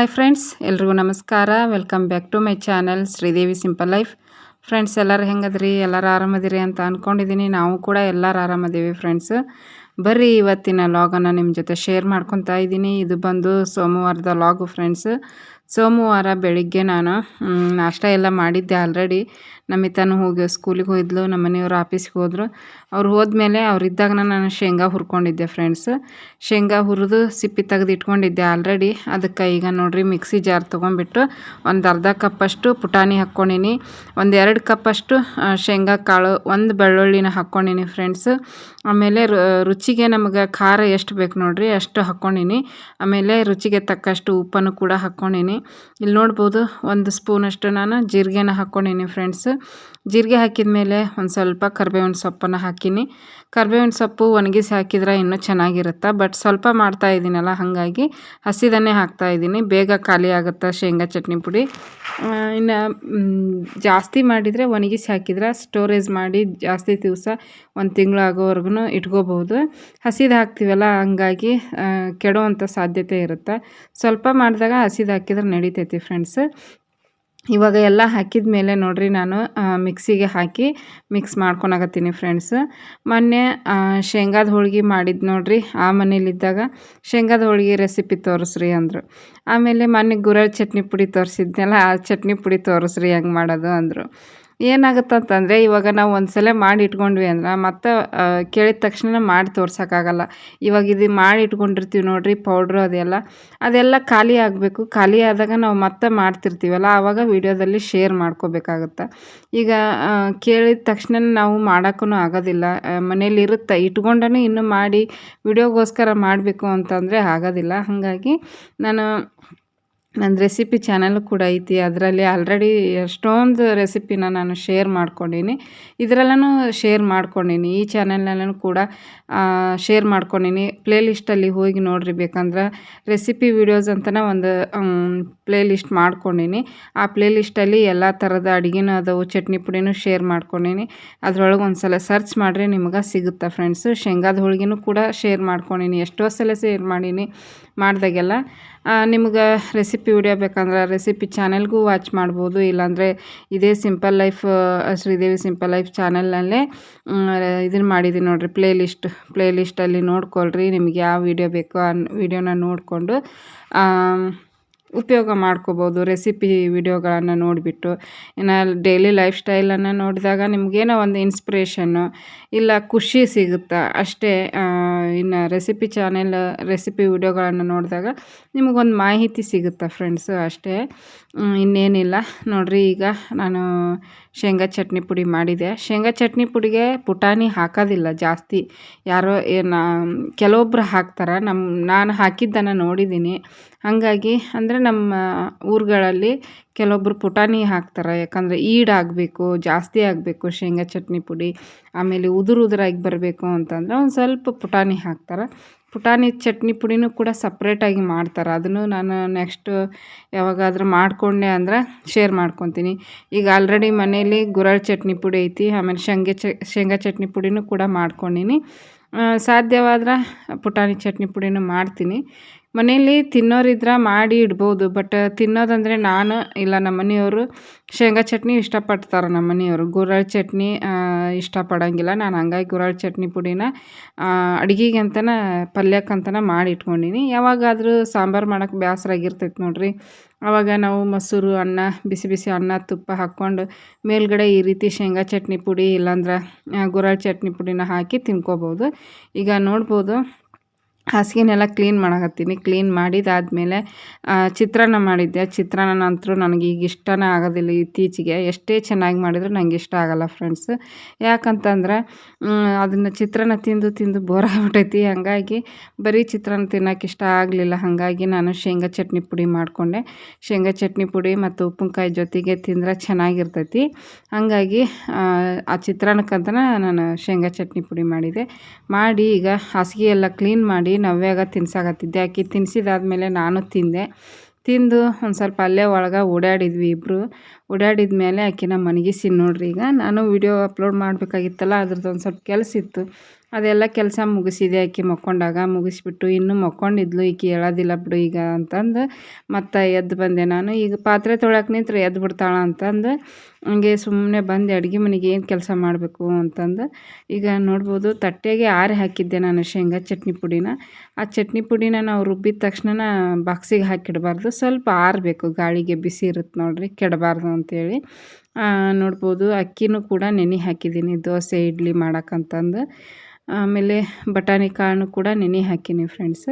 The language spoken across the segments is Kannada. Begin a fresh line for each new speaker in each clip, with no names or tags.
ಹಾಯ್ ಫ್ರೆಂಡ್ಸ್ ಎಲ್ರಿಗೂ ನಮಸ್ಕಾರ. Welcome back to my channel Sridevi simple life friends ಎಲ್ಲರೂ ಹೆಂಗದ್ರಿ? ಎಲ್ಲರೂ ಆರಾಮದಿರಿ ಅಂತ ಅಂದ್ಕೊಂಡಿದ್ದೀನಿ ನಾವು ಕೂಡ ಎಲ್ಲರೂ ಆರಾಮದೀವಿ ಫ್ರೆಂಡ್ಸ್ ಬರ್ರಿ ಇವತ್ತಿನ ಲಾಗನ್ನು ನಿಮ್ಮ ಜೊತೆ ಶೇರ್ ಮಾಡ್ಕೊತಾ ಇದ್ದೀನಿ. ಇದು ಬಂದು ಸೋಮವಾರದ ಲಾಗು ಫ್ರೆಂಡ್ಸ್ ಸೋಮವಾರ ಬೆಳಿಗ್ಗೆ ನಾನು ನಾಷ್ಟ ಎಲ್ಲ ಮಾಡಿದ್ದೆ ಆಲ್ರೆಡಿ ನಮಿತಾನು ಹೋಗಿ ಸ್ಕೂಲಿಗೆ ಹೋಗಿದ್ಲು ನಮ್ಮ ಮನೆಯವರು ಆಫೀಸ್ಗೆ ಹೋದರು. ಅವ್ರು ಹೋದ್ಮೇಲೆ ಅವ್ರು ಇದ್ದಾಗ ನಾನು ಶೇಂಗಾ ಹುರ್ಕೊಂಡಿದ್ದೆ ಫ್ರೆಂಡ್ಸ್ ಶೇಂಗಾ ಹುರಿದು ಸಿಪ್ಪಿ ತೆಗೆದು ಇಟ್ಕೊಂಡಿದ್ದೆ ಆಲ್ರೆಡಿ ಅದಕ್ಕೆ ಈಗ ನೋಡಿರಿ ಮಿಕ್ಸಿ ಜಾರ್ ತೊಗೊಂಡ್ಬಿಟ್ಟು ಒಂದು ಅರ್ಧ ಕಪ್ಪಷ್ಟು ಪುಟಾಣಿ ಹಾಕ್ಕೊಂಡಿನಿ. ಒಂದು ಎರಡು ಕಪ್ಪಷ್ಟು ಶೇಂಗಾ ಕಾಳು, ಒಂದು ಬೆಳ್ಳುಳ್ಳಿನ ಹಾಕ್ಕೊಂಡಿನಿ ಫ್ರೆಂಡ್ಸ್ ಆಮೇಲೆ ರುಚಿಗೆ ನಮಗೆ ಖಾರ ಎಷ್ಟು ಬೇಕು ನೋಡಿರಿ ಅಷ್ಟು ಹಾಕ್ಕೊಂಡಿನಿ ಆಮೇಲೆ ರುಚಿಗೆ ತಕ್ಕಷ್ಟು ಉಪ್ಪನ್ನು ಕೂಡ ಹಾಕ್ಕೊಂಡೀನಿ ಇಲ್ಲಿ ನೋಡ್ಬೋದು ಒಂದು ಸ್ಪೂನಷ್ಟು ನಾನು ಜೀರಿಗೆನ ಹಾಕ್ಕೊಂಡೀನಿ ಫ್ರೆಂಡ್ಸ್. ಜೀರಿಗೆ ಹಾಕಿದ ಮೇಲೆ ಒಂದು ಸ್ವಲ್ಪ ಕರ್ಬೇವಿನ ಸೊಪ್ಪನ್ನು ಹಾಕೀನಿ. ಕರ್ಬೇವಿನ ಸೊಪ್ಪು ಒಣಗಿಸಿ ಹಾಕಿದ್ರೆ ಇನ್ನೂ ಚೆನ್ನಾಗಿರುತ್ತೆ, ಬಟ್ ಸ್ವಲ್ಪ ಮಾಡ್ತಾ ಇದ್ದೀನಲ್ಲ ಹಾಗಾಗಿ ಹಸಿದನ್ನೇ ಹಾಕ್ತಾ ಇದ್ದೀನಿ ಬೇಗ ಖಾಲಿ ಆಗುತ್ತೆ ಶೇಂಗಾ ಚಟ್ನಿ ಪುಡಿ. ಇನ್ನು ಜಾಸ್ತಿ ಮಾಡಿದರೆ ಒಣಗಿಸಿ ಹಾಕಿದ್ರೆ ಸ್ಟೋರೇಜ್ ಮಾಡಿ ಜಾಸ್ತಿ ದಿವಸ ಒಂದು ತಿಂಗಳು ಆಗೋವರೆಗೂ ಇಟ್ಕೋಬೋದು. ಹಸಿದು ಹಾಕ್ತೀವಲ್ಲ, ಹಂಗಾಗಿ ಕೆಡುವಂಥ ಸಾಧ್ಯತೆ ಇರುತ್ತೆ. ಸ್ವಲ್ಪ ಮಾಡಿದಾಗ ಹಸಿದು ಹಾಕಿದ್ರೆ ನಡೀತೈತಿ ಫ್ರೆಂಡ್ಸ್. ಇವಾಗ ಎಲ್ಲ ಹಾಕಿದ ಮೇಲೆ ನೋಡಿರಿ ನಾನು ಮಿಕ್ಸಿಗೆ ಹಾಕಿ ಮಿಕ್ಸ್ ಮಾಡ್ಕೊಳಕತ್ತೀನಿ ಫ್ರೆಂಡ್ಸ್. ಮೊನ್ನೆ ಶೇಂಗಾದ ಹೋಳಿಗೆ ಮಾಡಿದ್ದು ನೋಡಿರಿ, ಆ ಮನೇಲಿದ್ದಾಗ ಶೇಂಗಾದ ಹೋಳಿಗೆ ರೆಸಿಪಿ ತೋರಿಸ್ರಿ ಅಂದರು. ಆಮೇಲೆ ಮೊನ್ನೆ ಗುರಳ್ ಚಟ್ನಿ ಪುಡಿ ತೋರಿಸಿದ್ನಲ್ಲ, ಆ ಚಟ್ನಿ ಪುಡಿ ತೋರಿಸ್ರಿ ಹೆಂಗೆ ಮಾಡೋದು ಅಂದರು. ಏನಾಗುತ್ತೆ ಅಂತಂದರೆ ಇವಾಗ ನಾವು ಒಂದು ಸಲ ಮಾಡಿ ಇಟ್ಕೊಂಡ್ವಿ ಅಂದ್ರೆ ಮತ್ತೆ ಕೇಳಿದ ತಕ್ಷಣ ಮಾಡಿ ತೋರ್ಸೋಕ್ಕಾಗಲ್ಲ. ಇವಾಗ ಇದು ಮಾಡಿ ಇಟ್ಕೊಂಡಿರ್ತೀವಿ ನೋಡಿರಿ, ಪೌಡ್ರು ಅದೆಲ್ಲ. ಅದೆಲ್ಲ ಖಾಲಿ ಆಗಬೇಕು. ಖಾಲಿ ಆದಾಗ ನಾವು ಮತ್ತೆ ಮಾಡ್ತಿರ್ತೀವಲ್ಲ, ಆವಾಗ ವೀಡಿಯೋದಲ್ಲಿ ಶೇರ್ ಮಾಡ್ಕೋಬೇಕಾಗುತ್ತೆ. ಈಗ ಕೇಳಿದ ತಕ್ಷಣ ನಾವು ಮಾಡೋಕ್ಕೂ ಆಗೋದಿಲ್ಲ. ಮನೇಲಿ ಇರುತ್ತೆ? ಇಟ್ಕೊಂಡೇ ಇನ್ನೂ ಮಾಡಿ, ವಿಡಿಯೋಗೋಸ್ಕರ ಮಾಡಬೇಕು ಅಂತಂದರೆ ಆಗೋದಿಲ್ಲ. ಹಾಗಾಗಿ ನಾನು ನನ್ನ ರೆಸಿಪಿ ಚಾನಲ್ ಕೂಡ ಐತಿ. ಅದರಲ್ಲಿ ಆಲ್ರೆಡಿ ಎಷ್ಟೊಂದು ರೆಸಿಪಿನ ನಾನು ಶೇರ್ ಮಾಡ್ಕೊಂಡೀನಿ. ಇದರಲ್ಲೂ ಶೇರ್ ಮಾಡ್ಕೊಂಡೀನಿ. ಈ ಚಾನಲ್ನಲ್ಲೂ ಕೂಡ ಶೇರ್ ಮಾಡ್ಕೊಂಡೀನಿ. ಪ್ಲೇ ಲಿಸ್ಟಲ್ಲಿ ಹೋಗಿ ನೋಡ್ರಿ. ಬೇಕಂದ್ರೆ ರೆಸಿಪಿ ವಿಡಿಯೋಸ್ ಅಂತಲೇ ಒಂದು ಪ್ಲೇ ಲಿಸ್ಟ್ ಮಾಡ್ಕೊಂಡೀನಿ. ಆ ಪ್ಲೇ ಲಿಸ್ಟಲ್ಲಿ ಎಲ್ಲ ಥರದ ಅಡುಗೆನೂ ಅದಾವು. ಚಟ್ನಿ ಪುಡಿನೂ ಶೇರ್ ಮಾಡ್ಕೊಂಡೀನಿ. ಅದರೊಳಗೆ ಒಂದು ಸಲ ಸರ್ಚ್ ಮಾಡಿರಿ, ನಿಮ್ಗೆ ಸಿಗುತ್ತೆ ಫ್ರೆಂಡ್ಸು ಶೇಂಗಾದ ಹೋಳಿಗೆನೂ ಕೂಡ ಶೇರ್ ಮಾಡ್ಕೊಂಡೀನಿ. ಎಷ್ಟೋ ಸಲ ಶೇರ್ ಮಾಡೀನಿ. ಮಾಡಿದಾಗೆಲ್ಲ ನಿಮ್ಗೆ ರೆಸಿಪಿ ವಿಡಿಯೋ ಬೇಕಂದ್ರೆ ರೆಸಿಪಿ ಚಾನೆಲ್ಗೂ ವಾಚ್ ಮಾಡ್ಬೋದು, ಇಲ್ಲಾಂದರೆ ಇದೇ simple life Sridevi simple life ಚಾನೆಲ್ನಲ್ಲೇ ಇದನ್ನು ಮಾಡಿದ್ದೀನಿ ನೋಡಿರಿ ಪ್ಲೇ ಲಿಸ್ಟ್ ಪ್ಲೇ ಲಿಸ್ಟಲ್ಲಿ ನೋಡ್ಕೊಳ್ರಿ, ನಿಮ್ಗೆ ಯಾವ ವಿಡಿಯೋ ಬೇಕೋ ಆ ವಿಡಿಯೋನ ನೋಡಿಕೊಂಡು ಉಪಯೋಗ ಮಾಡ್ಕೋಬೋದು ರೆಸಿಪಿ ವಿಡಿಯೋಗಳನ್ನು ನೋಡಿಬಿಟ್ಟು. ಇನ್ನು ಡೈಲಿ ಲೈಫ್ ಸ್ಟೈಲನ್ನು ನೋಡಿದಾಗ ನಿಮಗೇನೋ ಒಂದು ಇನ್ಸ್ಪಿರೇಷನ್ನು ಇಲ್ಲ ಖುಷಿ ಸಿಗುತ್ತೆ? ಅಷ್ಟೇ ಇನ್ನು ರೆಸಿಪಿ ಚಾನೆಲ್ ರೆಸಿಪಿ ವಿಡಿಯೋಗಳನ್ನು ನೋಡಿದಾಗ ನಿಮಗೊಂದು ಮಾಹಿತಿ ಸಿಗುತ್ತೆ ಫ್ರೆಂಡ್ಸು ಅಷ್ಟೇ. ಇನ್ನೇನಿಲ್ಲ. ನೋಡಿರಿ, ಈಗ ನಾನು ಶೇಂಗಾ ಚಟ್ನಿ ಪುಡಿ ಮಾಡಿದೆ. ಶೇಂಗಾ ಚಟ್ನಿ ಪುಡಿಗೆ ಪುಟಾಣಿ ಹಾಕೋದಿಲ್ಲ ಜಾಸ್ತಿ. ಯಾರೋ ಏನು ಕೆಲವೊಬ್ರು ಹಾಕ್ತಾರೆ. ನಮ್ಮ ನಾನು ಹಾಕಿದ್ದನ್ನು ನೋಡಿದ್ದೀನಿ. ಹಾಗಾಗಿ, ಅಂದರೆ ನಮ್ಮ ಊರುಗಳಲ್ಲಿ ಕೆಲವೊಬ್ರು ಪುಟಾಣಿ ಹಾಕ್ತಾರೆ. ಯಾಕಂದರೆ ಈಡಾಗಬೇಕು ಜಾಸ್ತಿ ಆಗಬೇಕು ಶೇಂಗಾ ಚಟ್ನಿ ಪುಡಿ. ಆಮೇಲೆ ಉದುರು ಉದುರಾಗಿ ಬರಬೇಕು ಅಂತಂದರೆ ಒಂದು ಸ್ವಲ್ಪ ಪುಟಾಣಿ ಹಾಕ್ತಾರೆ. ಪುಟಾಣಿ ಚಟ್ನಿ ಪುಡಿನೂ ಕೂಡ ಸಪ್ರೇಟಾಗಿ ಮಾಡ್ತಾರೆ. ಅದನ್ನು ನಾನು ನೆಕ್ಸ್ಟ್ ಯಾವಾಗಾದರೂ ಮಾಡಿಕೊಂಡೆ ಅಂದ್ರೆ ಶೇರ್ ಮಾಡ್ಕೊತೀನಿ. ಈಗ ಆಲ್ರೆಡಿ ಮನೇಲಿ ಗುರಳ್ ಚಟ್ನಿ ಪುಡಿ ಐತಿ, ಆಮೇಲೆ ಶೇಂಗೆ ಚ, ಶೇಂಗಾ ಚಟ್ನಿ ಪುಡಿನೂ ಕೂಡ ಮಾಡ್ಕೊಂಡೀನಿ. ಸಾಧ್ಯವಾದ್ರೆ ಪುಟಾಣಿ ಚಟ್ನಿ ಪುಡಿನೂ ಮಾಡ್ತೀನಿ. ಮನೆಯಲ್ಲಿ ತಿನ್ನೋರಿದ್ರೆ ಮಾಡಿ ಇಡ್ಬೋದು ಬಟ್ ತಿನ್ನೋದಂದರೆ ನಾನು ಇಲ್ಲ, ನಮ್ಮ ಮನೆಯವರು ಶೇಂಗಾ ಚಟ್ನಿ ಇಷ್ಟಪಡ್ತಾರೆ ನಮ್ಮ ಮನೆಯವರು. ಗುರಳ್ ಚಟ್ನಿ ಇಷ್ಟಪಡೋಂಗಿಲ್ಲ. ನಾನು ಹಂಗಾಗಿ ಗುರಳ್ ಚಟ್ನಿ ಪುಡಿನ ಅಡ್ಗೆಗೆ ಪಲ್ಯಕ್ಕಂತನೇ ಮಾಡಿ ಇಟ್ಕೊಂಡೀನಿ. ಯಾವಾಗಾದರೂ ಸಾಂಬಾರು ಮಾಡೋಕೆ ಬೇಸರ ಆಗಿರ್ತೈತೆ ನೋಡಿರಿ. ಆವಾಗ ನಾವು ಮೊಸರು, ಅನ್ನ, ಬಿಸಿ ಬಿಸಿ ಅನ್ನ, ತುಪ್ಪ ಹಾಕ್ಕೊಂಡು ಮೇಲ್ಗಡೆ ಈ ರೀತಿ ಶೇಂಗಾ ಚಟ್ನಿ ಪುಡಿ ಇಲ್ಲಾಂದ್ರೆ ಗುರಳ್ ಚಟ್ನಿ ಪುಡಿನ ಹಾಕಿ ತಿನ್ಕೋಬೋದು. ಈಗ ನೋಡ್ಬೋದು ಹಾಸಿಗೆನೆಲ್ಲ ಕ್ಲೀನ್ ಮಾಡಕತ್ತೀನಿ. ಕ್ಲೀನ್ ಮಾಡಿದಾದಮೇಲೆ ಚಿತ್ರಾನ್ನ ಮಾಡಿದ್ದೆ. ಚಿತ್ರಾನ್ನ ಅಂತೂ ನನಗೆ ಈಗ ಇಷ್ಟನೇ ಆಗೋದಿಲ್ಲ ಇತ್ತೀಚೆಗೆ. ಎಷ್ಟೇ ಚೆನ್ನಾಗಿ ಮಾಡಿದರೂ ನನಗೆ ಇಷ್ಟ ಆಗೋಲ್ಲ ಫ್ರೆಂಡ್ಸ್ ಯಾಕಂತಂದ್ರೆ ಅದನ್ನು ಚಿತ್ರಾನ್ನ ತಿಂದು ತಿಂದು ಬೋರ್ ಆಗ್ಬಿಟ್ಟೈತಿ ಹಾಗಾಗಿ ಬರೀ ಚಿತ್ರಾನ್ನ ತಿನ್ನೋಕೆ ಇಷ್ಟ ಆಗಲಿಲ್ಲ. ಹಾಗಾಗಿ ನಾನು ಶೇಂಗಾ ಚಟ್ನಿ ಪುಡಿ ಮಾಡಿಕೊಂಡೆ. ಶೇಂಗಾ ಚಟ್ನಿ ಪುಡಿ ಮತ್ತು ಉಪ್ಪಿನಕಾಯಿ ಜೊತೆಗೆ ತಿಂದರೆ ಚೆನ್ನಾಗಿರ್ತೈತಿ. ಹಾಗಾಗಿ, ಆ ಚಿತ್ರಾನ್ನಕ್ಕಂತನೇ ನಾನು ಶೇಂಗಾ ಚಟ್ನಿ ಪುಡಿ ಮಾಡಿದೆ. ಮಾಡಿ ಈಗ ಹಾಸಿಗೆ ಎಲ್ಲ ಕ್ಲೀನ್ ಮಾಡಿ ನವ್ಯಾಗ ತಿನ್ಸಾಕತ್ತಿದ್ದೆ. ಆಕೆ ತಿನ್ಸಿದಾದ್ಮೇಲೆ ನಾನು ತಿಂದೆ. ತಿಂದು ಒಂದು ಸ್ವಲ್ಪ ಅಲ್ಲೇ ಒಳಗೆ ಓಡಾಡಿದ್ವಿ ಇಬ್ಬರು ಓಡಾಡಿದ ಮೇಲೆ ಆಕಿನ ಮನಗಿಸಿ ನೋಡ್ರಿ ಈಗ. ನಾನು ವಿಡಿಯೋ ಅಪ್ಲೋಡ್ ಮಾಡಬೇಕಾಗಿತ್ತಲ್ಲ, ಅದ್ರದ್ದು ಒಂದು ಸ್ವಲ್ಪ ಕೆಲಸ ಇತ್ತು. ಅದೆಲ್ಲ ಕೆಲಸ ಮುಗಿಸಿದೆ ಆಕೆ ಮಕ್ಕೊಂಡಾಗ, ಮುಗಿಸ್ಬಿಟ್ಟು ಇನ್ನೂ ಮಕ್ಕೊಂಡಿದ್ಲು, ಈಕೆ ಹೇಳೋದಿಲ್ಲ ಬಿಡು ಈಗ ಅಂತಂದು ಮತ್ತೆ ಎದ್ದು ಬಂದೆ ನಾನು. ಈಗ ಪಾತ್ರೆ ತೊಳಕ್ಕೆ ನಿಂತ್ರೆ ಎದ್ದು ಬಿಡ್ತಾಳ ಅಂತಂದು, ಹಂಗೆ ಸುಮ್ಮನೆ ಬಂದು, ಅಡುಗೆ ಮನೆಗೆ ಏನು ಕೆಲಸ ಮಾಡಬೇಕು ಅಂತಂದು. ಈಗ ನೋಡ್ಬೋದು, ತಟ್ಟೆಗೆ ಆರಿ ಹಾಕಿದ್ದೆ ನಾನು ಶೇಂಗಾ ಚಟ್ನಿ ಪುಡಿನ. ಆ ಚಟ್ನಿ ಪುಡಿನ ನಾವು ರುಬ್ಬಿದ ತಕ್ಷಣ ಬಾಕ್ಸಿಗೆ ಹಾಕಿಡಬಾರ್ದು. ಸ್ವಲ್ಪ ಆರಬೇಕು ಗಾಳಿಗೆ ಬಿಸಿ ಇರುತ್ತೆ ನೋಡಿರಿ, ಕೆಡಬಾರ್ದು ಅಂತೇಳಿ. ನೋಡ್ಬೋದು, ಅಕ್ಕಿನೂ ಕೂಡ ನೆನೆ ಹಾಕಿದ್ದೀನಿ, ದೋಸೆ, ಇಡ್ಲಿ ಮಾಡೋಕ್ಕಂತಂದು ಆಮೇಲೆ ಬಟಾಣಿ ಕಾಳನ್ನು ಕೂಡ ನೆನೆ ಹಾಕೀನಿ ಫ್ರೆಂಡ್ಸ್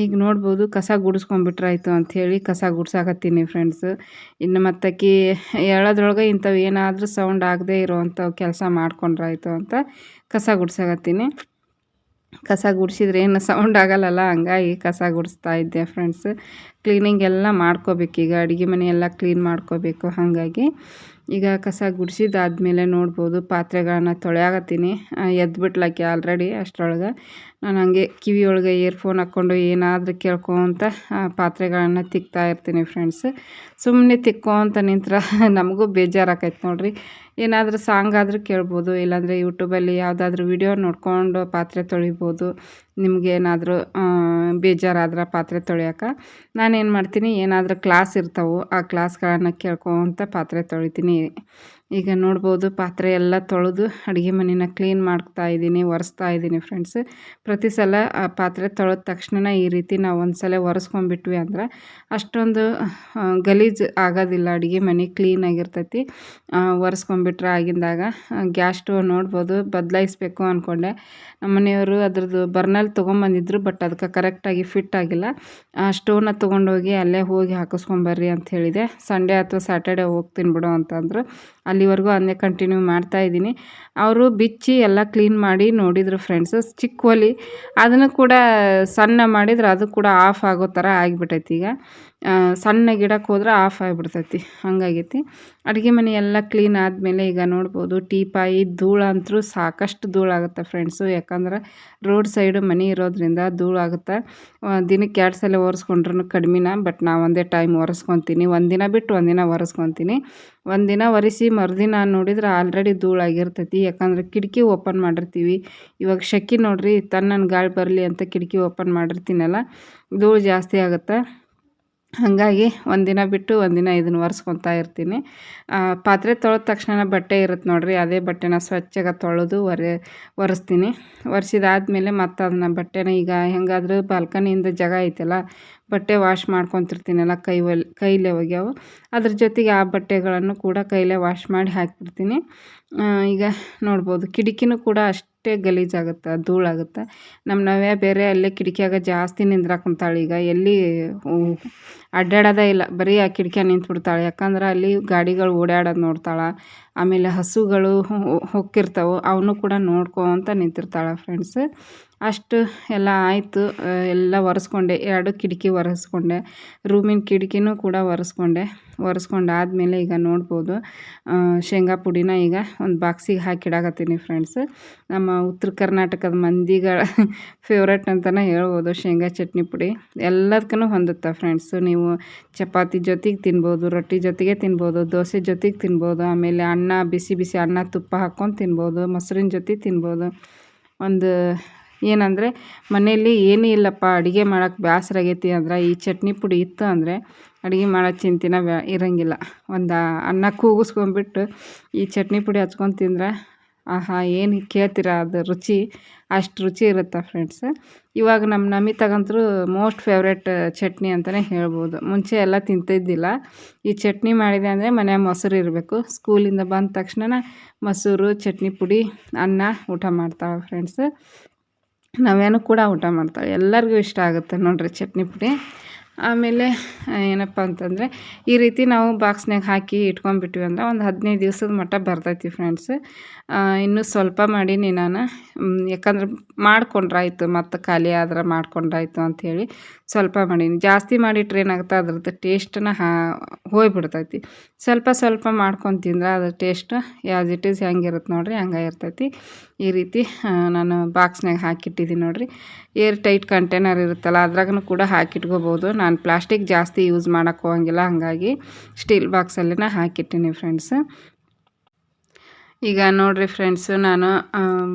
ಈಗ ನೋಡ್ಬೋದು ಕಸ ಗುಡಿಸ್ಕೊಂಬಿಟ್ರಾಯ್ತು ಅಂಥೇಳಿ ಕಸ ಗುಡ್ಸಾಕತ್ತೀನಿ ಫ್ರೆಂಡ್ಸ್ ಇನ್ನು ಮತ್ತಕ್ಕಿ ಹೇಳೋದ್ರೊಳಗೆ ಇಂಥವು ಏನಾದರೂ ಸೌಂಡ್ ಆಗದೆ ಇರೋವಂಥವು ಕೆಲಸ ಮಾಡ್ಕೊಂಡ್ರಾಯ್ತು ಅಂತ ಕಸ ಗುಡ್ಸಾಕತ್ತೀನಿ. ಕಸ ಗುಡಿಸಿದ್ರೆ ಏನು ಸೌಂಡ್ ಆಗಲ್ಲಲ್ಲ, ಹಂಗಾಗಿ ಕಸ ಗುಡಿಸ್ತಾ ಇದ್ದೆ ಫ್ರೆಂಡ್ಸ್ ಕ್ಲೀನಿಂಗ್ ಎಲ್ಲ ಮಾಡ್ಕೋಬೇಕು ಈಗ ಅಡುಗೆ ಮನೆ ಎಲ್ಲ ಕ್ಲೀನ್ ಮಾಡ್ಕೋಬೇಕು, ಹಾಗಾಗಿ. ಈಗ ಕಸ ಗುಡಿಸಿದಾದ್ಮೇಲೆ ನೋಡ್ಬೋದು ಪಾತ್ರೆಗಳನ್ನ ಎದ್ದು ಎದ್ಬಿಟ್ಲಾಕಿ ಆಲ್ರೆಡಿ ಅಷ್ಟರೊಳಗೆ. ನಾನು ಹಂಗೆ ಕಿವಿಯೊಳಗೆ ಇಯರ್ಫೋನ್ ಹಾಕ್ಕೊಂಡು ಏನಾದರೂ ಕೇಳ್ಕೊತ ಪಾತ್ರೆಗಳನ್ನು ತಿಕ್ತಾ ಇರ್ತೀನಿ ಫ್ರೆಂಡ್ಸ್ ಸುಮ್ಮನೆ ತಿಕ್ಕೋಂತ ನಿಂತ್ರ ನಮಗೂ ಬೇಜಾರಾಕೈತೆ ನೋಡಿರಿ. ಏನಾದರೂ ಸಾಂಗ್ ಆದರೂ ಕೇಳ್ಬೋದು, ಇಲ್ಲಾಂದರೆ ಯೂಟ್ಯೂಬಲ್ಲಿ ಯಾವುದಾದ್ರೂ ವಿಡಿಯೋ ನೋಡಿಕೊಂಡು ಪಾತ್ರೆ ತೊಳಿಬೋದು ನಿಮಗೇನಾದರೂ ಬೇಜಾರಾದ್ರೆ ಪಾತ್ರೆ ತೊಳೆಯೋಕೆ. ನಾನೇನು ಮಾಡ್ತೀನಿ, ಏನಾದರೂ ಕ್ಲಾಸ್ ಇರ್ತವೆ, ಆ ಕ್ಲಾಸ್ಗಳನ್ನು ಕೇಳ್ಕೊತ ಪಾತ್ರೆ ತೊಳಿತೀನಿ. ಈಗ ನೋಡ್ಬೋದು ಪಾತ್ರೆ ಎಲ್ಲ ತೊಳೆದು ಅಡುಗೆ ಮನೆನ ಕ್ಲೀನ್ ಮಾಡ್ತಾ ಇದ್ದೀನಿ, ಒರೆಸ್ತಾ ಇದ್ದೀನಿ ಫ್ರೆಂಡ್ಸ್ ಪ್ರತಿ ಸಲ, ಆ, ಪಾತ್ರೆ ತೊಳೆದ ತಕ್ಷಣ ಈ ರೀತಿ ನಾವು ಒಂದು ಸಲ ಒರೆಸ್ಕೊಂಡ್ಬಿಟ್ವಿ ಅಂದ್ರೆ ಅಷ್ಟೊಂದು ಗಲೀಜು ಆಗೋದಿಲ್ಲ, ಅಡುಗೆ ಮನೆ ಕ್ಲೀನಾಗಿರ್ತೈತಿ ಒರೆಸ್ಕೊಂಡ್ಬಿಟ್ರೆ ಆಗಿಂದಾಗ ಗ್ಯಾಸ್ ಸ್ಟವ್ ನೋಡ್ಬೋದು ಬದಲಾಯಿಸ್ಬೇಕು ಅಂದ್ಕೊಂಡೆ ನಮ್ಮ ಮನೆಯವರು ಅದ್ರದ್ದು ಬರ್ನಲ್ ತೊಗೊಂಬಂದಿದ್ರು ಬಟ್ ಅದಕ್ಕೆ ಕರೆಕ್ಟಾಗಿ ಫಿಟ್ ಆಗಿಲ್ಲ. ಆ ಸ್ಟೋವ್ನ ತೊಗೊಂಡೋಗಿ ಅಲ್ಲೇ ಹೋಗಿ ಹಾಕಿಸ್ಕೊಂಬರ್ರಿ ಅಂತ ಹೇಳಿದೆ. ಸಂಡೇ ಅಥವಾ ಸ್ಯಾಟರ್ಡೆ ಹೋಗ್ತೀನಿ ಬಿಡು ಅಂತಂದರು. ಅಲ್ಲಿವರೆಗೂ ಅದನ್ನೇ ಕಂಟಿನ್ಯೂ ಮಾಡ್ತಾ ಇದ್ದೀನಿ. ಅವರು ಬಿಚ್ಚಿ ಎಲ್ಲ ಕ್ಲೀನ್ ಮಾಡಿ ನೋಡಿದರು ಫ್ರೆಂಡ್ಸು ಚಿಕ್ಕ ಒಲಿ ಅದನ್ನು ಕೂಡ ಸಣ್ಣ ಮಾಡಿದ್ರೆ ಅದು ಕೂಡ ಆಫ್ ಆಗೋ ಥರ ಆಗಿಬಿಟ್ಟೈತಿ ಈಗ. ಸಣ್ಣ ಗಿಡಕ್ಕೆ ಹೋದ್ರೆ ಆಫ್ ಆಗಿಬಿಡ್ತೈತಿ. ಹಂಗಾಗೈತಿ. ಅಡುಗೆ ಮನೆ ಎಲ್ಲ ಕ್ಲೀನ್ ಆದಮೇಲೆ ಈಗ ನೋಡ್ಬೋದು ಟೀಪಾಯಿ ಧೂಳು ಅಂತೂ ಸಾಕಷ್ಟು ಧೂಳಾಗುತ್ತೆ ಫ್ರೆಂಡ್ಸು ಯಾಕಂದ್ರೆ ರೋಡ್ ಸೈಡು ಮನೆ ಇರೋದ್ರಿಂದ ಧೂಳಾಗುತ್ತೆ ದಿನಕ್ಕೆ ಎರಡು ಸಲ ಒರೆಸ್ಕೊಂಡ್ರೂ ಕಡಿಮೆನ ಬಟ್ ನಾವು ಒಂದೇ ಟೈಮ್ ಒರೆಸ್ಕೊತೀನಿ. ಒಂದಿನ ಬಿಟ್ಟು ಒಂದಿನ ಒರೆಸ್ಕೊತೀನಿ. ಒಂದಿನ ಒರೆಸಿ ಮರುದಿನ ನೋಡಿದ್ರೆ ಆಲ್ರೆಡಿ ಧೂಳಾಗಿರ್ತೈತಿ ಯಾಕಂದ್ರೆ ಕಿಟಕಿ ಓಪನ್ ಮಾಡಿರ್ತೀವಿ. ಇವಾಗ ಶೆಕೆ ನೋಡಿರಿ, ತಣ್ಣನ ಗಾಳಿ ಬರಲಿ ಅಂತ ಕಿಟಕಿ ಓಪನ್ ಮಾಡಿರ್ತೀನಲ್ಲ, ಧೂಳು ಜಾಸ್ತಿ ಆಗುತ್ತೆ. ಹಾಗಾಗಿ ಒಂದಿನ ಬಿಟ್ಟು ಒಂದಿನ ಇದನ್ನು ಒರೆಸ್ಕೊತಾ ಇರ್ತೀನಿ. ಪಾತ್ರೆ ತೊಳೆದ ತಕ್ಷಣ ಬಟ್ಟೆ ಇರುತ್ತೆ ನೋಡಿರಿ, ಅದೇ ಬಟ್ಟೆನ ಸ್ವಚ್ಛಗೆ ತೊಳೆದು ಒರೆ, ಒರೆಸ್ತೀನಿ. ಒರೆಸಿದಾದ್ಮೇಲೆ ಮತ್ತು ಅದನ್ನ ಬಟ್ಟೆನ ಈಗ ಹೆಂಗಾದರೂ ಬಾಲ್ಕನಿಯಿಂದ ಜಾಗ ಐತಲ್ಲ, ಬಟ್ಟೆ ವಾಶ್ ಮಾಡ್ಕೊತಿರ್ತೀನಲ್ಲ, ಕೈ ಒಲ್, ಕೈಲೇ ಒಗ್ಯಾವು. ಅದ್ರ ಜೊತೆಗೆ ಆ ಬಟ್ಟೆಗಳನ್ನು ಕೂಡ ಕೈಲೇ ವಾಶ್ ಮಾಡಿ ಹಾಕಿಬಿಡ್ತೀನಿ. ಈಗ ನೋಡ್ಬೋದು, ಕಿಟಕಿನೂ ಕೂಡ ಅಷ್ಟೇ ಗಲೀಜಾಗುತ್ತೆ, ಧೂಳಾಗುತ್ತೆ. ನಮ್ಮ ನವ್ಯ ಬೇರೆ ಅಲ್ಲೇ ಕಿಟಕಿಯಾಗ ಜಾಸ್ತಿ ನಿಂದ್ರಾಕೊಂತಾಳೆ ಈಗ, ಎಲ್ಲಿ ಅಡ್ಡಾಡೋದೇ ಇಲ್ಲ. ಬರೀ ಆ ಕಿಟಕಿ ನಿಂತು ಬಿಡ್ತಾಳೆ ಯಾಕಂದ್ರೆ ಅಲ್ಲಿ ಗಾಡಿಗಳು ಓಡಾಡೋದು ನೋಡ್ತಾಳೆ. ಆಮೇಲೆ ಹಸುಗಳು ಹೊಕ್ಕಿರ್ತಾವೆ. ಅವನು ಕೂಡ ನೋಡ್ಕೊತ ನಿಂತಿರ್ತಾಳೆ ಫ್ರೆಂಡ್ಸ್ ಅಷ್ಟು ಎಲ್ಲ ಆಯಿತು. ಎಲ್ಲ ಒರೆಸ್ಕೊಂಡೆ. ಎರಡು ಕಿಟಕಿ ಒರೆಸ್ಕೊಂಡೆ. ರೂಮಿನ ಕಿಟಕಿನೂ ಕೂಡ ಒರೆಸ್ಕೊಂಡೆ. ಒರೆಸ್ಕೊಂಡು ಆದಮೇಲೆ ಈಗ ನೋಡ್ಬೋದು. ಶೇಂಗಾ ಪುಡಿನ ಈಗ ಒಂದು ಬಾಕ್ಸಿಗೆ ಹಾಕಿಡಾಕತ್ತೀನಿ ಫ್ರೆಂಡ್ಸ್ ನಮ್ಮ ಉತ್ತರ ಕರ್ನಾಟಕದ ಮಂದಿಗಳ ಫೇವ್ರೆಟ್ ಅಂತಲೇ ಹೇಳ್ಬೋದು. ಶೇಂಗಾ ಚಟ್ನಿ ಪುಡಿ. ಎಲ್ಲದಕ್ಕೂ ಹೊಂದುತ್ತೆ ಫ್ರೆಂಡ್ಸು ನೀವು ಚಪಾತಿ ಜೊತೆಗೆ ತಿನ್ಬೋದು, ರೊಟ್ಟಿ ಜೊತೆಗೆ ತಿನ್ಬೋದು, ದೋಸೆ ಜೊತೆಗೆ ತಿನ್ಬೋದು, ಆಮೇಲೆ ಅನ್ನ, ಬಿಸಿ ಬಿಸಿ ಅನ್ನ ತುಪ್ಪ ಹಾಕ್ಕೊಂಡು ತಿನ್ಬೋದು, ಮೊಸರಿನ ಜೊತೆ ತಿನ್ಬೋದು. ಒಂದು ಏನಂದರೆ, ಮನೆಯಲ್ಲಿ ಏನೂ ಇಲ್ಲಪ್ಪ, ಅಡುಗೆ ಮಾಡೋಕ್ಕೆ ಬೇಸರ ಆಗೈತಿ ಅಂದ್ರೆ ಈ ಚಟ್ನಿ ಪುಡಿ ಇತ್ತು ಅಂದರೆ ಅಡುಗೆ ಮಾಡೋ ಚಿಂತೆನ ಬ್ಯಾ ಇರೋಂಗಿಲ್ಲ. ಒಂದು ಅನ್ನ ಕೂಗಿಸ್ಕೊಂಬಿಟ್ಟು ಈ ಚಟ್ನಿ ಪುಡಿ ಹಚ್ಕೊಂಡು ತಿಂದ್ರೆ ಆಹಾ, ಏನು ಕೇಳ್ತೀರ ಅದು ರುಚಿ? ಅಷ್ಟು ರುಚಿ ಇರುತ್ತೆ ಫ್ರೆಂಡ್ಸ್ ಇವಾಗ ನಮ್ಮ ನಮಿತಾಗಂತೂ ಮೋಸ್ಟ್ ಫೇವ್ರೇಟ್ ಚಟ್ನಿ ಅಂತಲೇ ಹೇಳ್ಬೋದು. ಮುಂಚೆ ಎಲ್ಲ ತಿಂತಿದ್ದಿಲ್ಲ. ಈ ಚಟ್ನಿ ಮಾಡಿದೆ ಅಂದರೆ ಮನೆ ಮೊಸರು ಇರಬೇಕು. ಸ್ಕೂಲಿಂದ ಬಂದ ತಕ್ಷಣ ಮೊಸರು, ಚಟ್ನಿ ಪುಡಿ, ಅನ್ನ ಊಟ ಮಾಡ್ತಾವೆ ಫ್ರೆಂಡ್ಸ್ ನಾವೇನು ಕೂಡ ಊಟ ಮಾಡ್ತಾವೆ. ಎಲ್ಲರಿಗೂ ಇಷ್ಟ ಆಗುತ್ತೆ ನೋಡಿರಿ ಚಟ್ನಿ ಪುಡಿ. ಆಮೇಲೆ ಏನಪ್ಪ ಅಂತಂದರೆ, ಈ ರೀತಿ ನಾವು ಬಾಕ್ಸ್ನಾಗ ಹಾಕಿ ಇಟ್ಕೊಂಡ್ಬಿಟ್ವಿ ಅಂದ್ರೆ ಒಂದು ಹದಿನೈದು ದಿವ್ಸದ ಮಟ್ಟ ಬರ್ತೈತಿ ಫ್ರೆಂಡ್ಸ್ ಇನ್ನೂ ಸ್ವಲ್ಪ ಮಾಡೀನಿ ನಾನು ಯಾಕಂದ್ರೆ ಮಾಡ್ಕೊಂಡ್ರಾಯ್ತು, ಮತ್ತು ಖಾಲಿ ಆದ್ರೆ ಮಾಡ್ಕೊಂಡ್ರಾಯ್ತು ಅಂಥೇಳಿ ಸ್ವಲ್ಪ ಮಾಡೀನಿ ಜಾಸ್ತಿ ಮಾಡಿಟ್ರೆ ಏನಾಗುತ್ತೆ, ಅದ್ರದ್ದು ಟೇಸ್ಟನ್ನ ಹಾ ಹೋಗ್ಬಿಡ್ತೈತಿ ಸ್ವಲ್ಪ ಸ್ವಲ್ಪ ಮಾಡ್ಕೊಂಡು ತಿಂದ್ರೆ ಅದ್ರ ಟೇಸ್ಟ್ ಯಾಸ್ ಇಟ್ ಈಸ್ ಹೆಂಗಿರುತ್ತೆ ನೋಡಿರಿ, ಹಂಗೆ ಇರ್ತೈತಿ. ಈ ರೀತಿ ನಾನು ಬಾಕ್ಸ್ನಾಗ ಹಾಕಿಟ್ಟಿದ್ದೀನಿ ನೋಡಿರಿ. ಏರ್ ಟೈಟ್ ಕಂಟೈನರ್ ಇರುತ್ತಲ್ಲ ಅದ್ರಾಗೂ ಕೂಡ ಹಾಕಿಟ್ಕೋಬೋದು. ನಾನು ಪ್ಲಾಸ್ಟಿಕ್ ಜಾಸ್ತಿ ಯೂಸ್ ಮಾಡೋಕ್ಕೆ ಹೋಗಂಗಿಲ್ಲ ಹಾಗಾಗಿ ಸ್ಟೀಲ್ ಬಾಕ್ಸಲ್ಲೇ ಹಾಕಿಟ್ಟೀನಿ ಫ್ರೆಂಡ್ಸ್ ಈಗ ನೋಡಿರಿ ಫ್ರೆಂಡ್ಸು ನಾನು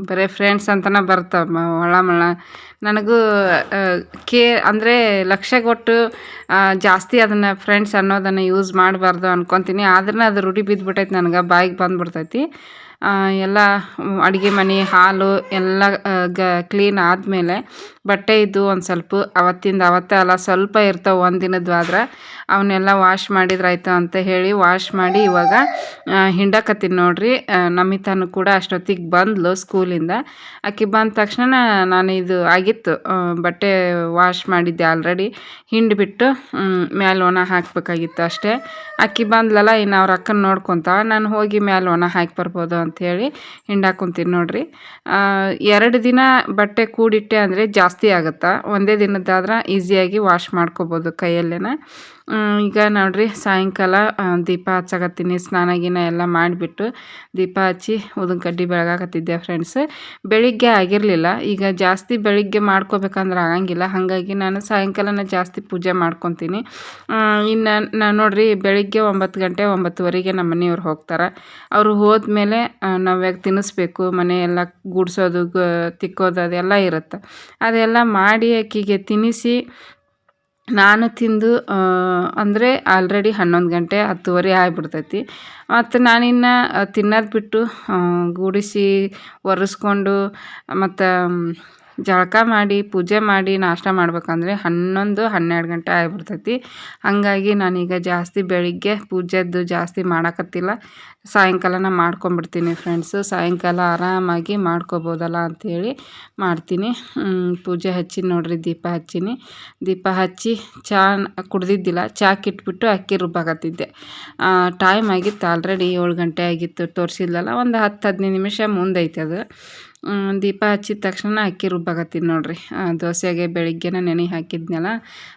ಬರೀ ಫ್ರೆಂಡ್ಸ್ ಅಂತಲೇ ಬರ್ತಾವೆ ಒಳ ಮಳ. ನನಗೂ ಕೇ, ಅಂದರೆ ಲಕ್ಷ್ಯ ಕೊಟ್ಟು ಜಾಸ್ತಿ ಅದನ್ನು ಫ್ರೆಂಡ್ಸ್ ಅನ್ನೋದನ್ನು ಯೂಸ್ ಮಾಡಬಾರ್ದು ಅನ್ಕೊತೀನಿ. ಆದ್ರೂ ಅದು ರೂಢಿ ಬಿದ್ದುಬಿಟ್ಟೈತೆ ನನಗೆ, ಬಾಯಿಗೆ ಬಂದುಬಿಡ್ತೈತಿ. ಎಲ್ಲ ಅಡುಗೆ ಮನೆ ಹಾಲು ಎಲ್ಲ ಗ ಕ್ಲೀನ್ ಆದಮೇಲೆ ಬಟ್ಟೆ ಇದ್ದು ಒಂದು ಸ್ವಲ್ಪ ಅವತ್ತಿಂದ ಅವತ್ತೇ ಅಲ್ಲ, ಸ್ವಲ್ಪ ಇರ್ತಾವೆ ಒಂದು ದಿನದ್ದು ಆದ್ರೆ ಅವನ್ನೆಲ್ಲ ವಾಶ್ ಮಾಡಿದ್ರಾಯ್ತು ಅಂತ ಹೇಳಿ ವಾಶ್ ಮಾಡಿ ಇವಾಗ ಹಿಂಡಕತ್ತೀನಿ ನೋಡ್ರಿ ನಮಿತಾನು ಕೂಡ ಅಷ್ಟೊತ್ತಿಗೆ ಬಂದ್ಲು ಸ್ಕೂಲಿಂದ. ಆಕೆ ಬಂದ ತಕ್ಷಣ ನಾನು ಇದು ಆಗಿತ್ತು ಬಟ್ಟೆ ವಾಶ್ ಮಾಡಿದ್ದೆ ಆಲ್ರೆಡಿ ಹಿಂಡಿಬಿಟ್ಟು ಮ್ಯಾಲೆ ಒಣ ಹಾಕಬೇಕಾಗಿತ್ತು ಅಷ್ಟೇ. ಅಕ್ಕಿ ಬಂದ್ಲಲ್ಲ, ಇನ್ನು ಅವ್ರ ಅಕ್ಕನ ನೋಡ್ಕೊತಾವ ನಾನು ಹೋಗಿ ಮ್ಯಾಲೆ ಒಣ ಹಾಕಿ ಬರ್ಬೋದು ಅಂಥೇಳಿ ಹಿಂಡಾಕೊಂತೀನಿ ನೋಡ್ರಿ. ಎರಡು ದಿನ ಬಟ್ಟೆ ಕೂಡಿಟ್ಟೆ ಅಂದರೆ ಜಾಸ್ತಿ ಆಗುತ್ತಾ? ಒಂದೇ ದಿನದ್ದಾದ್ರೆ ಈಸಿಯಾಗಿ ವಾಶ್ ಮಾಡ್ಕೋಬೋದು ಕೈಯಲ್ಲೇನ. ಈಗ ನೋಡಿರಿ ಸಾಯಂಕಾಲ ದೀಪ ಹಚ್ಚಕತ್ತೀನಿ, ಸ್ನಾನ ಗೀನ ಎಲ್ಲ ಮಾಡಿಬಿಟ್ಟು ದೀಪ ಹಚ್ಚಿ ಉದನ್ ಕಡ್ಡಿ ಬೆಳಗಾಕತ್ತಿದ್ದೆ ಫ್ರೆಂಡ್ಸ್ ಬೆಳಿಗ್ಗೆ ಆಗಿರಲಿಲ್ಲ, ಈಗ ಜಾಸ್ತಿ ಬೆಳಿಗ್ಗೆ ಮಾಡ್ಕೋಬೇಕಂದ್ರೆ ಆಗಂಗಿಲ್ಲ. ಹಾಗಾಗಿ ನಾನು ಸಾಯಂಕಾಲನ ಜಾಸ್ತಿ ಪೂಜೆ ಮಾಡ್ಕೊತೀನಿ. ಇನ್ನು ನಾನು ನೋಡಿರಿ ಬೆಳಿಗ್ಗೆ ಒಂಬತ್ತು ಗಂಟೆ, ಒಂಬತ್ತುವರೆಗೆ ನಮ್ಮ ಮನೆಯವ್ರು ಹೋಗ್ತಾರೆ. ಅವರು ಹೋದ್ಮೇಲೆ ನಾವ್ಯಾಗ ತಿನ್ನಿಸ್ಬೇಕು, ಮನೆ ಎಲ್ಲ ಗುಡಿಸೋದು ತಿಕ್ಕೋದು ಅದೆಲ್ಲ ಇರುತ್ತೆ. ಅದೆಲ್ಲ ಮಾಡಿ ಆಕಿಗೆ ತಿನ್ನಿಸಿ ನಾನು ತಿಂದು ಅಂದರೆ ಆಲ್ರೆಡಿ ಹನ್ನೊಂದು ಗಂಟೆ ಹತ್ತುವರೆ ಆಗಿಬಿಡ್ತೈತಿ. ಮತ್ತು ನಾನಿನ್ನು ತಿನ್ನೋದು ಬಿಟ್ಟು ಗುಡಿಸಿ ಒರೆಸ್ಕೊಂಡು, ಮತ್ತು ಜಳಕ ಮಾಡಿ, ಪೂಜೆ ಮಾಡಿ ನಾಷ್ಟ ಮಾಡ್ಬೇಕಂದ್ರೆ ಹನ್ನೊಂದು, ಹನ್ನೆರಡು ಗಂಟೆ ಆಗಿಬಿಡ್ತೈತಿ. ಹಾಗಾಗಿ ನಾನೀಗ ಜಾಸ್ತಿ ಬೆಳಿಗ್ಗೆ ಪೂಜೆದ್ದು ಜಾಸ್ತಿ ಮಾಡಕತ್ತಿಲ್ಲ. ಸಾಯಂಕಾಲನ ಮಾಡ್ಕೊಂಬಿಡ್ತೀನಿ ಫ್ರೆಂಡ್ಸು ಸಾಯಂಕಾಲ ಆರಾಮಾಗಿ ಮಾಡ್ಕೋಬೋದಲ್ಲ ಅಂಥೇಳಿ ಮಾಡ್ತೀನಿ. ಪೂಜೆ ಹಚ್ಚಿ ನೋಡ್ರಿ, ದೀಪ ಹಚ್ಚೀನಿ. ದೀಪ ಹಚ್ಚಿ ಚಾ ಕುಡ್ದಿದ್ದಿಲ್ಲ. ಚಾ ಕಿಟ್ಬಿಟ್ಟು ಅಕ್ಕಿ ರುಬ್ಬಾಕತ್ತಿದ್ದೆ. ಟೈಮ್ ಆಗಿತ್ತು ಆಲ್ರೆಡಿ ಏಳು ಗಂಟೆ ಆಗಿತ್ತು. ತೋರಿಸಿದ್ಲಲ್ಲ, ಒಂದು ಹತ್ತು ಹದಿನೈದು ನಿಮಿಷ ಮುಂದೈತೆ ಅದು ದೀಪ ಹಚ್ಚಿದ ತಕ್ಷಣ ಅಕ್ಕಿ ರುಬ್ಬಾಕತ್ತೀನಿ ನೋಡ್ರಿ. ದೋಸೆಗೆ ಬೆಳಿಗ್ಗೆನ ನೆನೆ ಹಾಕಿದ್ನಲ್ಲ,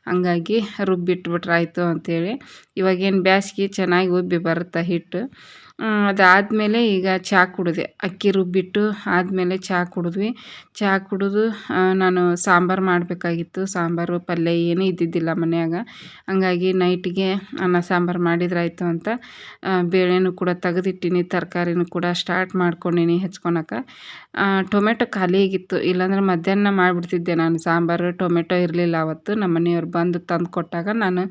ಹಂಗಾಗಿ ರುಬ್ಬಿಟ್ಬಿಟ್ರೆ ಆಯಿತು ಅಂಥೇಳಿ ಇವಾಗೇನು ಬ್ಯಾಸ್ಗೆ ಚೆನ್ನಾಗಿ ಉಬ್ಬಿ ಬರುತ್ತೆ ಹಿಟ್ಟು. ಅದಾದಮೇಲೆ ಈಗ ಚಹಾ ಕುಡಿದೆ. ಅಕ್ಕಿ ರುಬ್ಬಿಟ್ಟು ಆದಮೇಲೆ ಚಹಾ ಕುಡಿದ್ವಿ. ಚಹಾ ಕುಡಿದು ನಾನು ಸಾಂಬಾರು ಮಾಡಬೇಕಾಗಿತ್ತು. ಸಾಂಬಾರು ಪಲ್ಯ ಏನೂ ಇದ್ದಿದ್ದಿಲ್ಲ ಮನ್ಯಾಗ. ಹಂಗಾಗಿ ನೈಟಿಗೆ ಅನ್ನ ಸಾಂಬಾರು ಮಾಡಿದ್ರಾಯ್ತು ಅಂತ ಬೇಳೆನೂ ಕೂಡ ತೆಗೆದಿಟ್ಟಿನಿ, ತರಕಾರಿನೂ ಕೂಡ ಸ್ಟಾರ್ಟ್ ಮಾಡ್ಕೊಂಡೀನಿ ಹೆಚ್ಕೊಳಕ. ಟೊಮೆಟೊ ಖಾಲಿಯಾಗಿತ್ತು ಇಲ್ಲಾಂದ್ರೆ ಮಧ್ಯಾಹ್ನ ಮಾಡಿಬಿಡ್ತಿದ್ದೆ ನಾನು. ಸಾಂಬಾರು, ಟೊಮೆಟೊ ಇರಲಿಲ್ಲ ಅವತ್ತು. ನಮ್ಮ ಮನೆಯವ್ರು ಬಂದು ತಂದು ಕೊಟ್ಟಾಗ ನಾನು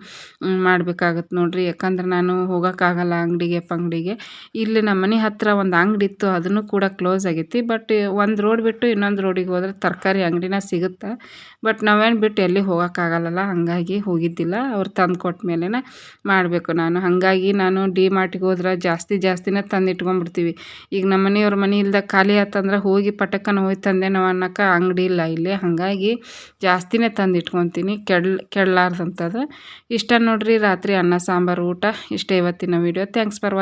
ಮಾಡಬೇಕಾಗತ್ತೆ ನೋಡಿರಿ. ಯಾಕಂದ್ರೆ ನಾನು ಹೋಗೋಕ್ಕಾಗಲ್ಲ ಅಂಗಡಿಗೆ, ಪಂಗಡಿಗೆ. ಇಲ್ಲಿ ನಮ್ಮ ಮನೆ ಹತ್ತಿರ ಒಂದು ಅಂಗಡಿ ಇತ್ತು, ಅದನ್ನು ಕೂಡ ಕ್ಲೋಸ್ ಆಗೈತಿ ಬಟ್ ಒಂದು ರೋಡ್ ಬಿಟ್ಟು ಇನ್ನೊಂದು ರೋಡಿಗೆ ಹೋದ್ರೆ ತರಕಾರಿ ಅಂಗಡಿನ ಸಿಗುತ್ತೆ. ಬಟ್ ನಾವೇನು ಬಿಟ್ಟು ಎಲ್ಲಿ ಹೋಗೋಕ್ಕಾಗಲ್ಲಲ್ಲ ಹಾಗಾಗಿ ಹೋಗಿದ್ದಿಲ್ಲ. ಅವ್ರು ತಂದು ಕೊಟ್ಟ ಮಾಡಬೇಕು ನಾನು. ಹಾಗಾಗಿ ನಾನು ಡಿ ಮಾರ್ಟಿಗೆ ಹೋದ್ರೆ ಜಾಸ್ತಿ ಜಾಸ್ತಿನೇ ತಂದು ಇಟ್ಕೊಂಡ್ಬಿಡ್ತೀವಿ. ಈಗ ನಮ್ಮ ಮನೆಯವ್ರ ಮನೆ ಇಲ್ದ ಖಾಲಿ ಆತಂದ್ರೆ ಹೋಗಿ ಪಟಕ್ಕನ ಹೋಗಿ ತಂದೆ ನಾವು ಅನ್ನೋಕೆ ಅಂಗಡಿ ಇಲ್ಲ ಇಲ್ಲಿ. ಹಾಗಾಗಿ ಜಾಸ್ತಿನೇ ತಂದು ಇಟ್ಕೊತೀನಿ. ಕೆಡ್ ಕೆಡ್ಲಾರ್ದಂಥದ್ದು ಇಷ್ಟ ನೋಡ್ರಿ ರಾತ್ರಿ ಅನ್ನ, ಸಾಂಬಾರು, ಊಟ. ಇಷ್ಟೇ ಇವತ್ತಿನ ವೀಡಿಯೋ ಥ್ಯಾಂಕ್ಸ್ ಫಾರ್